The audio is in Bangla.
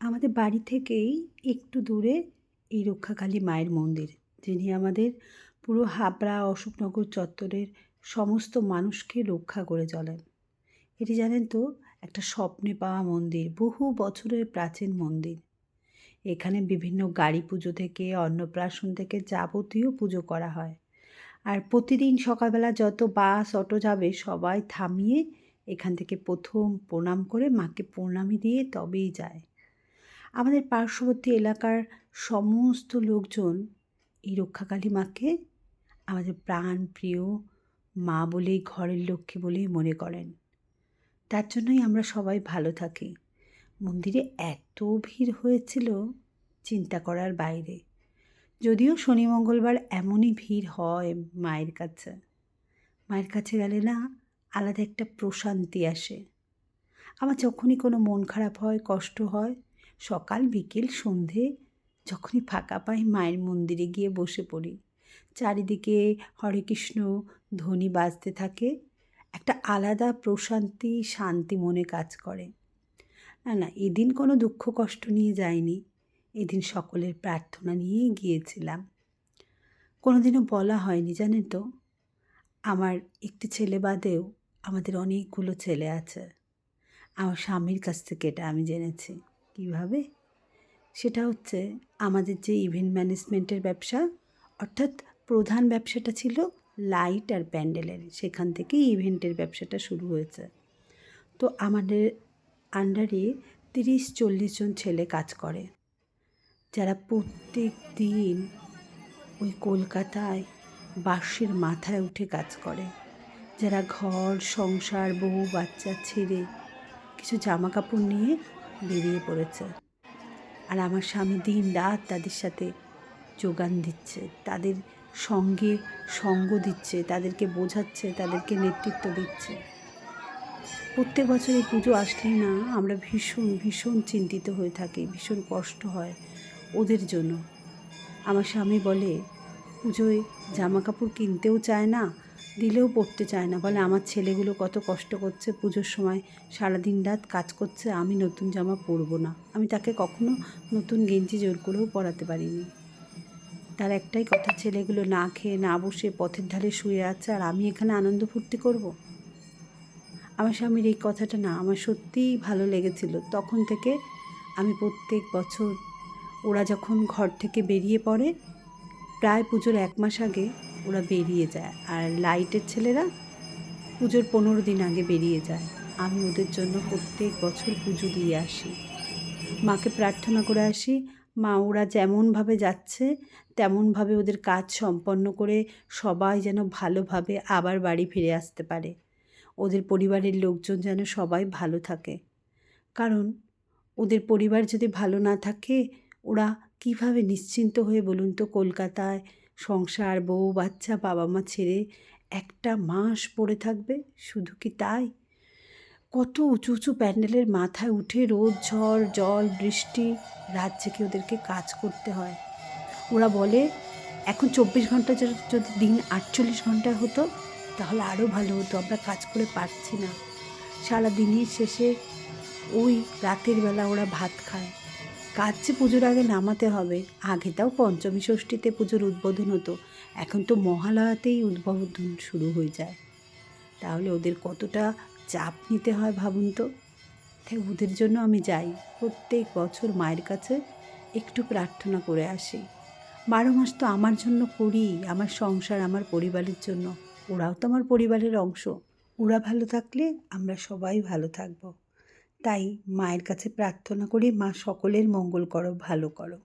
আমাদের বাড়ি থেকেই একটু দূরে এই রক্ষাকালী মায়ের মন্দির, যিনি আমাদের পুরো হাবড়া, অশোকনগর চত্বরের সমস্ত মানুষকে রক্ষা করে চলেন। এটি জানেন তো, একটা স্বপ্নে পাওয়া মন্দির, বহু বছরের প্রাচীন মন্দির। এখানে বিভিন্ন গাড়ি পুজো থেকে, অন্নপ্রাশন থেকে যাবতীয় পুজো করা হয়। আর প্রতিদিন সকালবেলা যত বাস, অটো যাবে, সবাই থামিয়ে এখান থেকে প্রথম প্রণাম করে মাকে প্রণামী দিয়ে তবেই যায়। আমাদের পার্শ্ববর্তী এলাকার সমস্ত লোকজন এই রক্ষাকালী মাকে আমাদের প্রাণ প্রিয় মা বলেই, ঘরের লক্ষ্মী বলেই মনে করেন। তার জন্যই আমরা সবাই ভালো থাকি। মন্দিরে এত ভিড় হয়েছিল চিন্তা করার বাইরে। যদিও শনি মঙ্গলবার এমনই ভিড় হয় মায়ের কাছে। মায়ের কাছে গেলে না আলাদা একটা প্রশান্তি আসে। আমার যখনই কোনো মন খারাপ হয়, কষ্ট হয় সকাল, বিকেল, সন্ধে যখনই ফাঁকা পাই মায়ের মন্দিরে গিয়ে বসে পড়ি। চারিদিকে হরে কৃষ্ণ ধ্বনি বাজতে থাকে। একটা আলাদা প্রশান্তি, শান্তি মনে কাজ করে। না না, এদিন কোনো দুঃখ, কষ্ট নিয়ে যায়নি এদিন সকলের প্রার্থনা নিয়েই গিয়েছিলাম। কোনোদিনও বলা হয়নি, জানেন তো? আমার একটি ছেলে বাদেও আমাদের অনেকগুলো ছেলে আছে। আমার স্বামীর কাছ থেকে এটা আমি জেনেছি। কীভাবে? সেটা হচ্ছে আমাদের যে ইভেন্ট ম্যানেজমেন্টের ব্যবসা, অর্থাৎ প্রধান ব্যবসাটা ছিল লাইট আর প্যান্ডেলের। সেখান থেকেই ইভেন্টের ব্যবসাটা শুরু হয়েছে। তো আমাদের আন্ডারে তিরিশ, চল্লিশ জন ছেলে কাজ করে। যারা প্রত্যেক দিন ওই কলকাতায় বাঁশের মাথায় উঠে কাজ করে। যারা ঘর, সংসার বহু বাচ্চা ছেড়ে কিছু জামা কাপড় নিয়ে বেরিয়ে পড়েছে। আর আমার স্বামী দিন রাত তাদের সাথে যোগান দিচ্ছে, তাদের সঙ্গে সঙ্গ দিচ্ছে, তাদেরকে বোঝাচ্ছে, তাদেরকে নেতৃত্ব দিচ্ছে। প্রত্যেক বছর এই পুজো আসলেই না, আমরা ভীষণ ভীষণ চিন্তিত হয়ে থাকি, ভীষণ কষ্ট হয় ওদের জন্য। আমার স্বামী বলে, পুজোয় জামা কাপড় কিনতেও চায় না দিলেও পড়তে চায় না। বলে, আমার ছেলেগুলো কত কষ্ট করছে পুজোর সময়। সারাদিন রাত কাজ করছে, আমি নতুন জামা পরবো না। আমি তাকে কখনো নতুন গেঞ্জি জোর করেও পরাতে পারিনি। তার একটাই কথা, ছেলেগুলো না খেয়ে না বসে পথের ধারে শুয়ে আছে, আর আমি এখানে আনন্দ ফুর্তি করব। আমার স্বামীর এই কথাটা না, আমার সত্যিই ভালো লেগেছিল। তখন থেকে আমি প্রত্যেক বছর, ওরা যখন ঘর থেকে বেরিয়ে পড়ে, প্রায় পুজোর এক মাস আগে ওরা বেরিয়ে যায়। আর লাইটের ছেলেরা পুজোর পনেরো দিন আগে বেরিয়ে যায়। আমি ওদের জন্য প্রত্যেক বছর পুজো দিয়ে আসি। মাকে প্রার্থনা করে আসি, মা, ওরা যেমনভাবে যাচ্ছে, তেমনভাবে ওদের কাজ সম্পন্ন করে সবাই যেন ভালোভাবে আবার বাড়ি ফিরে আসতে পারে। ওদের পরিবারের লোকজন যেন সবাই ভালো থাকে। কারণ ওদের পরিবার যদি ভালো না থাকে, ওরা কীভাবে নিশ্চিন্ত হয়ে বলুন তো কলকাতায় সংসার, বউ, বাচ্চা বাবা মা ছেড়ে একটা মাস পড়ে থাকবে, শুধু কি তাই? কত উঁচু উঁচু প্যান্ডেলের মাথায় উঠে রোদ, ঝড়, জল, বৃষ্টি, রাত জেগে ওদেরকে কাজ করতে হয়। ওরা বলে, এখন চব্বিশ ঘণ্টা যদি দিন আটচল্লিশ ঘণ্টা হতো, তাহলে আরও ভালো হতো, আমরা কাজ করে পারছি না। সারা দিনের শেষে ওই রাতের বেলা ওরা ভাত খায়। কাজ যে পুজোর আগে নামাতে হবে। আগে তাও পঞ্চমী ষষ্ঠীতে পুজোর উদ্বোধন হতো। এখন তো মহালয়াতেই উদ্বোধন শুরু হয়ে যায়। তাহলে ওদের কতটা চাপ নিতে হয় ভাবুন তো? তাই ওদের জন্য আমি যাই। প্রত্যেক বছর মায়ের কাছে একটু প্রার্থনা করে আসি। বারো মাস তো আমার জন্য করি, আমার সংসার, আমার পরিবারের জন্য। ওরাও তো আমার পরিবারের অংশ। ওরা ভালো থাকলে আমরা সবাই ভালো থাকব। তাই মায়ের কাছে প্রার্থনা করি মা সকলের মঙ্গল করো ভালো করো।